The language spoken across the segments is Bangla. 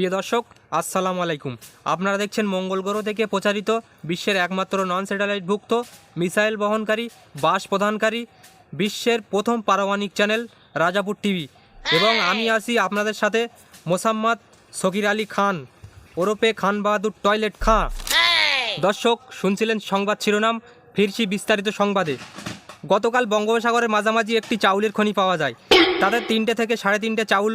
প্রিয় দর্শক, আসসালামু আলাইকুম। আপনারা দেখছেন মঙ্গল গ্রহ থেকে প্রচারিত বিশ্বের একমাত্র নন স্যাটেলাইটভুক্ত মিসাইল বহনকারী, বাস প্রদানকারী বিশ্বের প্রথম পারমাণিক চ্যানেল রাজাপুর টিভি। এবং আমি আছি আপনাদের সাথে মোসাম্মদ সকির আলী খান ওরপে খান বাহাদুর টয়লেট খাঁ। দর্শক, শুনছিলেন সংবাদ শিরোনাম, ফিরছি বিস্তারিত সংবাদে। গতকাল বঙ্গোপসাগরের মাঝামাঝি একটি চাউলের খনি পাওয়া যায়। তাদের তিনটে থেকে সাড়ে তিনটে চাউল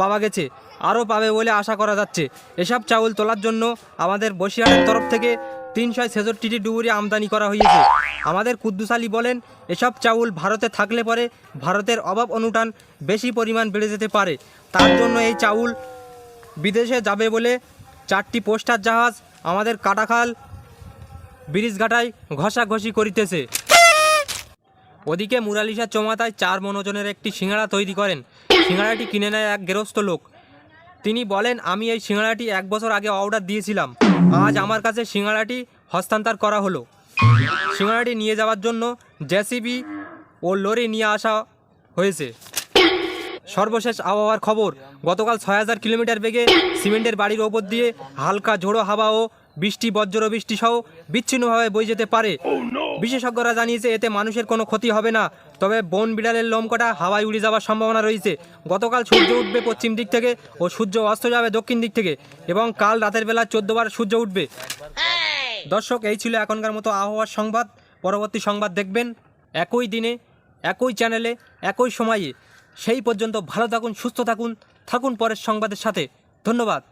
পাওয়া গেছে। আরও পাবে বলে আশা করা যাচ্ছে। এসব চাউল তোলার জন্য আমাদের বসিরহাটের তরফ থেকে তিনশো ছেষট্টিটি ডুবুরি আমদানি করা হয়েছে। আমাদের কুদ্দুস আলী বলেন, এসব চাউল ভারতে থাকলে পরে ভারতের অভাব অনুটান বেশি পরিমাণ বেড়ে যেতে পারে। তার জন্য এই চাউল বিদেশে যাবে বলে চারটি পোস্টার জাহাজ আমাদের কাটাখাল, ব্রিজঘাটায় ঘষাঘষি করিতেছে। ওদিকে মুরালিশা চৌমাথায় চার মনোজনের একটি সিঙ্গাড়া তৈরি করেন। সিঙ্গাড়াটি কিনে নেয় এক গেরস্ত লোক। তিনি বলেন, আমি এই সিঙ্গাড়াটি এক বছর আগে অর্ডার দিয়েছিলাম। আজ আমার কাছে সিঙ্গাড়াটি হস্তান্তর করা হলো। সিঙ্গাড়াটি নিয়ে যাওয়ার জন্য জেসিবি ও লরি নিয়ে আসা হয়েছে। সর্বশেষ আবহাওয়ার খবর, গতকাল ছয় হাজার কিলোমিটার বেগে সিমেন্টের বাড়ির ওপর দিয়ে হালকা ঝোড়ো হাওয়া ও বৃষ্টি বজ্র বৃষ্টি সহ বিচ্ছিন্নভাবে বয়ে যেতে পারে। বিশেষজ্ঞরা জানিয়েছে এতে মানুষের কোনো ক্ষতি হবে না। তবে বন বিড়ালের লোমকটা হাওয়ায় উড়ে যাওয়ার সম্ভাবনা রয়েছে। গতকাল সূর্য উঠবে পশ্চিম দিক থেকে ও সূর্য অস্ত যাবে দক্ষিণ দিক থেকে এবং কাল রাতের বেলা চোদ্দবার সূর্য উঠবে। দর্শক এই ছিল এখনকার মতো আবহাওয়ার সংবাদ। পরবর্তী সংবাদ দেখবেন একই দিনে একই চ্যানেলে একই সময়ে। সেই পর্যন্ত ভালো থাকুন সুস্থ থাকুন। থাকুন পরের সংবাদের সাথে। ধন্যবাদ।